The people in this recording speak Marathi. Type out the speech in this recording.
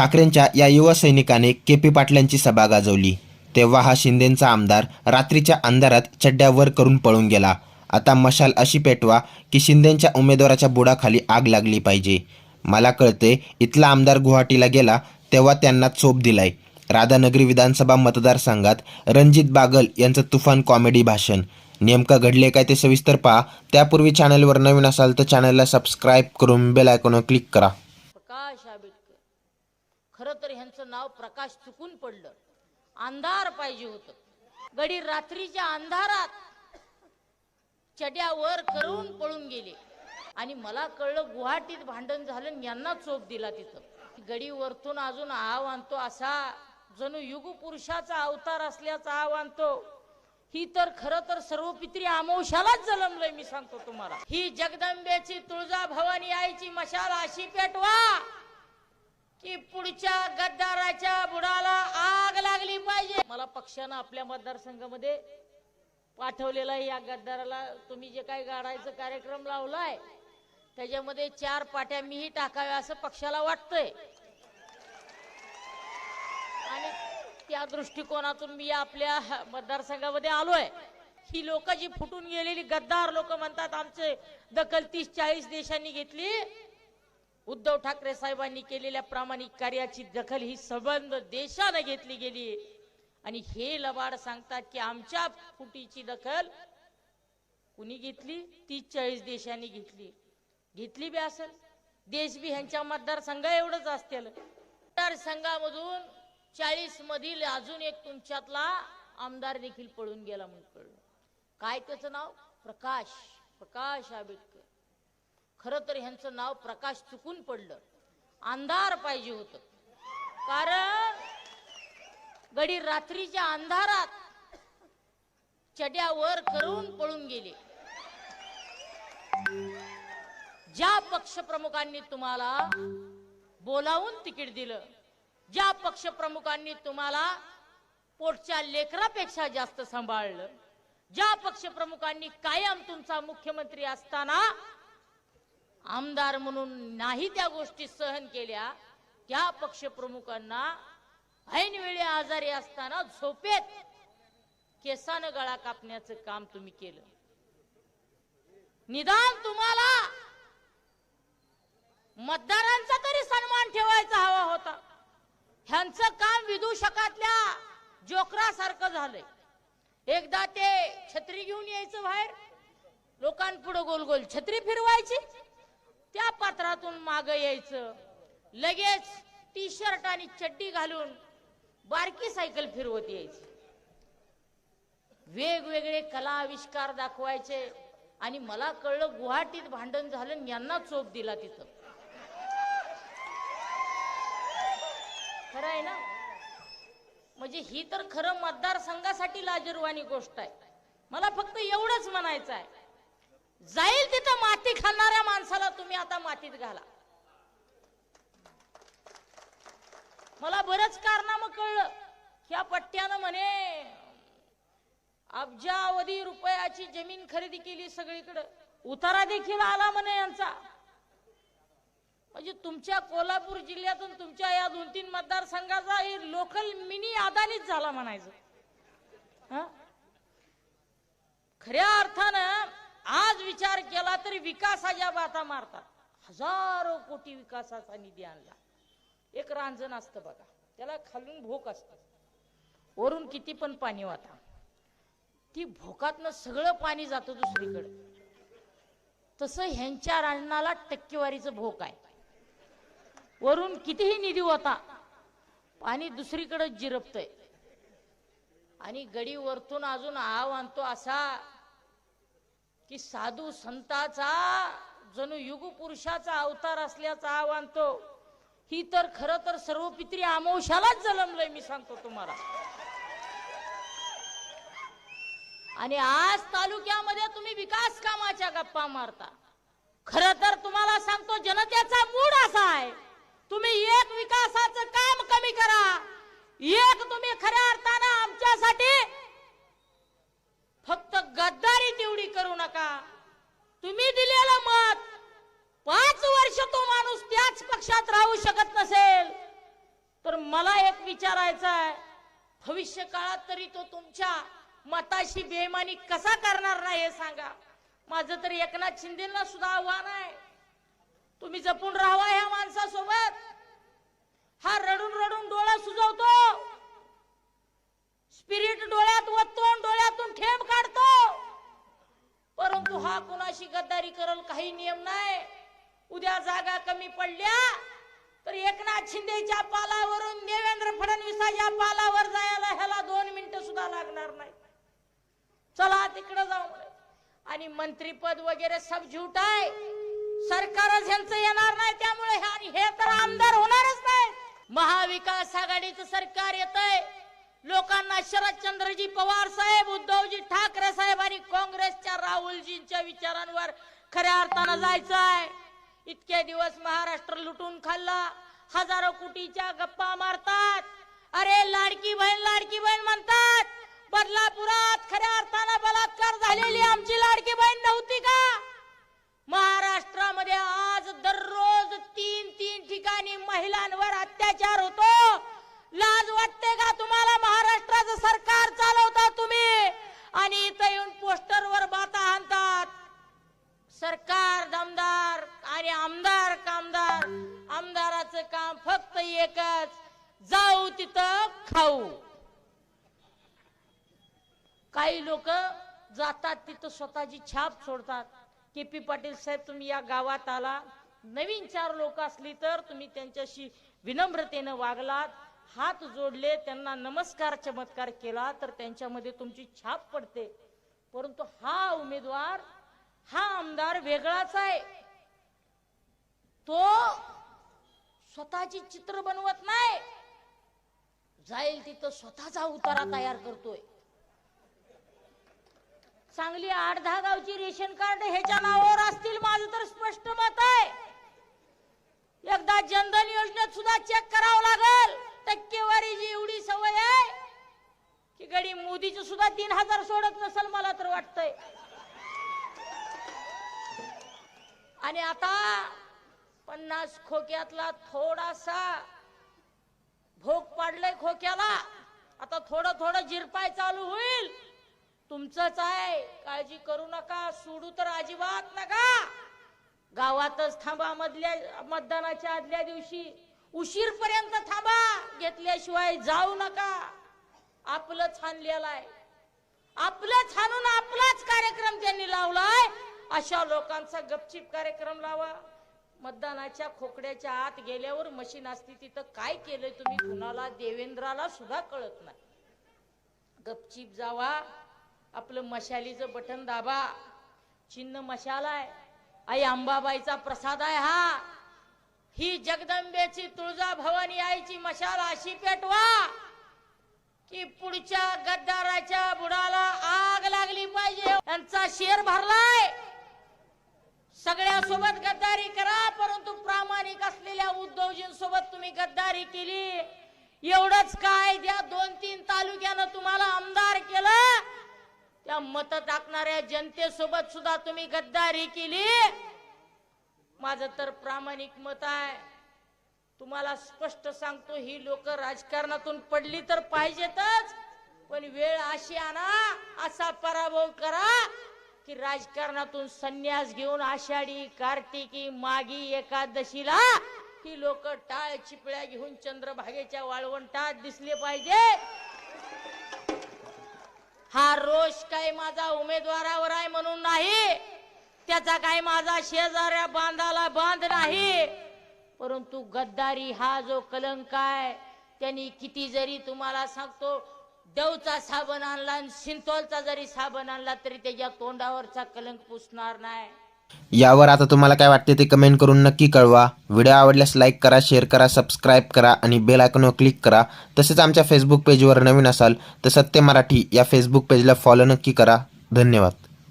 ठाकरेंच्या या युवा सैनिकाने के पी पाटलांची सभा गाजवली. तेव्हा हा शिंदेचा आमदार रात्रीच्या अंधारात चड्ड्यावर करून पळून गेला. आता मशाल अशी पेटवा की शिंदेच्या उमेदवाराच्या बुडाखाली आग लागली पाहिजे. मला कळते इथला आमदार गुवाहाटीला गेला तेव्हा त्यांना चोप दिलाय. राधानगरी विधानसभा मतदारसंघात रणजित बागल यांचं तुफान कॉमेडी भाषण. नेमकं घडले काय ते सविस्तर पहा. त्यापूर्वी चॅनलवर नवीन असाल तर चॅनलला सबस्क्राईब करून बेल आयकॉनवर क्लिक करा प्रकाश आंबेडकर खरं नाव प्रकाश चुकून पडलं. अंधार पाहिजे होतं. गडी रात्रीच्या अंधारात चड्यावर करून पळून गेले. आणि मला कळलं गुवाहाटीत भांडण झालं यांना चोप दिला तिथं. गडी वरतून अजून आव आणतो असा जणू युग पुरुषाचा अवतार असल्याचा आव आणतो. ही तर खरं तर सर्व पित्री अमावश्यालाच जलमलंय मी सांगतो तुम्हाला. ही जगदंबेची तुळजा भवानी आईची मशाल अशी पेटवा. की पुढच्या गद्दाराच्या बुडाला आग लागली पाहिजे. मला पक्षानं आपल्या मतदारसंघामध्ये पाठवलेला या गद्दाराला तुम्ही जे काही गाडायचं कार्यक्रम लावलाय त्याच्यामध्ये चार पाट्या मीही टाकाव्या असं पक्षाला वाटतंय. आणि त्या दृष्टिकोनातून मी आपल्या मतदारसंघामध्ये आलोय. ही लोक जी फुटून गेलेली गद्दार लोक म्हणतात आमचे दखल तीस चाळीस देशांनी घेतली उद्धव ठाकरे साहेबांनी केलेल्या प्रामाणिक कार्याची दखल ही संबंध देशानं घेतली गेली. आणि हे लबाड सांगतात की आमच्या फुटीची दखल कुणी घेतली? तीस चाळीस देशांनी घेतली. घेतली बी असेल. देश बी ह्यांच्या मतदारसंघा एवढंच असतील. मतदारसंघामधून चाळीस मधील अजून एक तुमच्यातला आमदार देखील पळून गेला म्हणून कळलं. काय त्याचं नाव? प्रकाश. प्रकाश आंबेडकर. खरं तर ह्यांचं नाव प्रकाश चुकून पडलं. अंधार पाहिजे होतं. कारण गडी रात्रीच्या अंधारात चड्यावर करून पळून गेले. ज्या पक्षप्रमुखांनी तुम्हाला बोलावून तिकीट दिलं ज्या पक्षप्रमुखांनी तुम्हाला पोटच्या लेकरापेक्षा जास्त सांभाळलं ज्या पक्षप्रमुखांनी कायम तुमचा मुख्यमंत्री असताना आमदार म्हणून नाही त्या गोष्टी सहन केल्या त्या पक्षप्रमुखांना ऐनवेळी आजारी असताना झोपेत केसानं गळा कापण्याचं काम तुम्ही केलं. निदान तुम्हाला मतदारांचा तरी सन्मान ठेवायचा हवा होता. ह्यांचं काम विदूषकातल्या जोकरासारखं झालंय. एकदा ते छत्री घेऊन यायचं बाहेर लोकांपुढे गोल गोल छत्री फिरवायची त्या पात्रातून माग यायचं. लगेच टी शर्ट आणि चड्डी घालून बारकी सायकल फिरवत यायची. वेगवेगळे कला आविष्कार दाखवायचे आणि मला कळलं गुवाहाटीत भांडण झालं यांना चोप दिला तिथं. खरं आहे ना? म्हणजे ही तर खरं मतदारसंघासाठी लाजरवाणी गोष्ट आहे. मला फक्त एवढंच म्हणायचं आहे जाईल तिथं माती खाणाऱ्या माणसाला तुम्ही आता मातीत घाला. मला बरंच कारनामं कळलं. ह्या पट्ट्यानं म्हणे अब्जावधी रुपयाची जमीन खरेदी केली सगळीकडं. उतारा देखील आला म्हणे यांचा. म्हणजे तुमच्या कोल्हापूर जिल्ह्यातून तुमच्या या दोन तीन मतदारसंघाचा लोकल मिनी अदानीच झाला म्हणायचं. खऱ्या अर्थानं आज विचार केला तरी विकासाच्या बाता मारतात. हजारो कोटी विकासाचा निधी आणला. एक रांजण असतं बघा. त्याला खालून भोक असत. वरून किती पण पाणी वाता ती भोकातनं सगळं पाणी जातं दुसरीकडे. तसं ह्यांच्या रांजणाला टक्केवारीचं भोक आहे. वरून कितीही निधी होता पाणी दुसरीकडे जिरपतय. आणि गडी वरतून अजून आव आणतो असा की साधू संताचा जणू युगपुरुषाचा अवतार असल्याचा हा मानतो ही तर खर तर सर्व पित्री अमावश्यालाच जन्मलंय मी सांगतो तुम्हाला. आणि आज तालुक्यामध्ये तुम्ही विकास कामाच्या गप्पा मारता. खर तर तुम्हाला सांगतो जनतेचा मूड असा आहे. तुम्ही एक विकासाचं काम कमी करा. एक तुम्ही खऱ्या अर्थानं आमच्या फक्त गद्दारी तेवढी करू नका तुम्ही दिलेलं मत पाच वर्ष तो माणूस त्याच पक्षात राहू शकत नसेल. तर मला एक विचारायचं आहे भविष्य काळात तरी तो तुमच्या मताशी बेमानी कसा करणार नाही हे सांगा. माझं तर एकनाथ शिंदेना सुद्धा आव्हान आहे. तुम्ही जपून राहावा ह्या माणसासोबत. हा रडून रडून डोळा सुजवतो. स्पिरिट डोळ्यात ओततो डोळ्यातून ठेम काढतो. परंतु हा कुणाशी गद्दारी करल काही नियम नाही. उद्या जागा कमी पडल्या तर एकनाथ शिंदेच्या पालावरून देवेंद्र फडणवीसाच्या पालावर जायला ह्याला दोन मिनिट सुद्धा लागणार नाही. चला तिकडे जाऊ. आणि मंत्रीपद वगैरे सब झूट आहे. सरकारच ह्यांचं येणार नाही त्यामुळे आणि हे तर आमदार होणारच नाही. महाविकास आघाडीचं सरकार येत आहे लोकांना शरदचंद्रजी पवार साहेब उद्धवजी ठाकरे साहेब आणि काँग्रेसच्या राहुलजींच्या विचारांवर खऱ्या अर्थानं जायचं आहे इतके दिवस महाराष्ट्र लुटून खाल्ला. हजारो कोटीच्या गप्पा मारतात. अरे लाडकी बहीण लाडकी बहीण म्हणतात बदलापुरात खऱ्या अर्थानं बलात्कार झालेली आमची लाडकी बहीण नव्हती का? महाराष्ट्रामध्ये आज दररोज तीन तीन ठिकाणी महिलांवर अत्याचार होतो. लाज वाटते का तुम्हाला? महाराष्ट्राचं सरकार चालवता तुम्ही? आणि इथं येऊन पोस्टरवर बाता आणतात. सरकार दमदार आणि आमदार कामदार. आमदाराचं काम फक्त एकच जाऊ तिथं खाऊ. काही लोक जातात तिथं स्वतःची छाप सोडतात. के पी पाटील साहेब तुम्ही या गावात आला. नवीन चार लोक असली तर तुम्ही त्यांच्याशी विनम्रतेनं वागलात. हात जोडले त्यांना नमस्कार चमत्कार केला तर त्यांच्यामध्ये तुमची छाप पडते. परंतु हा उमेदवार हा आमदार वेगळाच आहे. तो स्वतःची चित्र बनवत नाही. जाईल तिथं स्वतःचा उतारा तयार करतोय. चांगली आठ दहा गावची रेशन कार्ड ह्याच्या नावावर असतील माझं तर स्पष्ट मत आहे. एकदा जनधन योजनेत सुद्धा चेक करावं लागेल. टक्केवारीची एवढी सवय आहे की गडी मोदीच सुद्धा तीन हजार सोडत नसेल मला तर वाटतंय. आणि आता पन्नास खोक्यातला थोडासा भोग पाडलंय खोक्याला. आता थोडं थोडं जिरपाय चालू होईल. तुमचंच आहे. काळजी करू नका. सोडू तर अजिबात नका. गावातच थांबा मधल्या मतदानाच्या आदल्या दिवशी. उशीर पर्यंत थांबा. घेतल्याशिवाय जाऊ नका. आपलं छानलेलं आहे आपलं छानून आपलाच कार्यक्रम त्यांनी लावलाय. अशा लोकांचा गपचिप कार्यक्रम लावा. मतदानाच्या खोकड्याच्या आत गेल्यावर मशीन असती तिथं काय केलंय तुम्ही कुणाला देवेंद्राला सुद्धा कळत नाही. गपचिप जावा. आपलं मशालीचं बटन दाबा. चिन्ह मशाल आहे. आई अंबाबाईचा प्रसाद आहे हा. ही जगदंबेची तुळजा भवानी आईची मशाल अशी पेटवा की पुढच्या गद्दाराच्या बुडाला आग लागली पाहिजे. त्यांचा शेर भरलाय. सगळ्या सोबत गद्दारी करा परंतु प्रामाणिक असलेल्या उद्धवजींसोबत तुम्ही गद्दारी केली. एवढंच काय द्या दोन तीन तालुक्यानं तुम्हाला आमदार केलं? त्या मत टाकणाऱ्या जनतेसोबत सुद्धा तुम्ही गद्दारी केली. माझं तर प्रामाणिक मत आहे. तुम्हाला स्पष्ट सांगतो ही लोक राजकारणातून पडली तर पाहिजेतच. पण वेळ अशी आणा असा पराभव करा की राजकारणातून संन्यास घेऊन आषाढी कार्तिकी मागी एकादशीला ही लोक टाळ चिपळ्या घेऊन चंद्रभागेच्या वाळवंटात दिसले पाहिजे. हा रोष काही माझा उमेदवारावर आहे म्हणून नाही. त्याचा काय माझा शेजाऱ्या बांधाला बांध नाही. परंतु गद्दारी हा जो कलंक आहे त्यांनी किती जरी तुम्हाला सांगतो देवचा साबण आणला आणि सिंतोलचा जरी साबण आणला तरी त्याच्या तोंडावरचा कलंक पुसणार नाही. यावर आता तुम्हाला काय वाटते ते कमेंट करून नक्की कळवा. व्हिडिओ आवडल्यास लाईक करा शेअर करा सबस्क्राईब करा आणि बेल आयकॉनवर क्लिक करा. तसेच आमच्या फेसबुक पेजवर नवीन असाल तर सत्य मराठी या फेसबुक पेजला फॉलो नक्की करा. धन्यवाद.